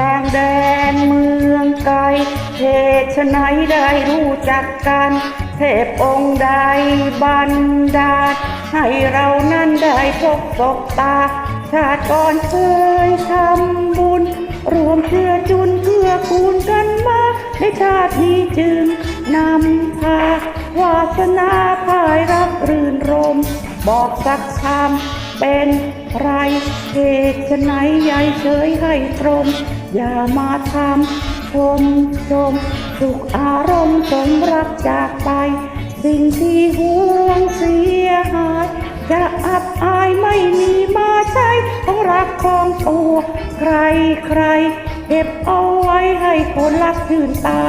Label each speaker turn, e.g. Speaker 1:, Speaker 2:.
Speaker 1: ต่างแดนเมืองไกลเหตุไฉนได้รู้จักกัน เทพองค์ใดบันดาลให้เรานั้นได้พบศบตา ชาติก่อนเคยทำบุญ รวมเชื่อจุนเพื่อคูณกันมาในชาตินี้จึงนำพาวาสนาพายรักรื่นรม บอกสักคำเป็นไรเหตุไหนใหญ่เฉยให้ตรง อย่ามาทำชมชมสุขอารมณ์สมรักจากไป สิ่งที่ห่วงเสียหายจะอับอายไม่มีมาใช้ของรักของตัว ใครใครเก็บเอาไว้ให้คนรักชื่นตา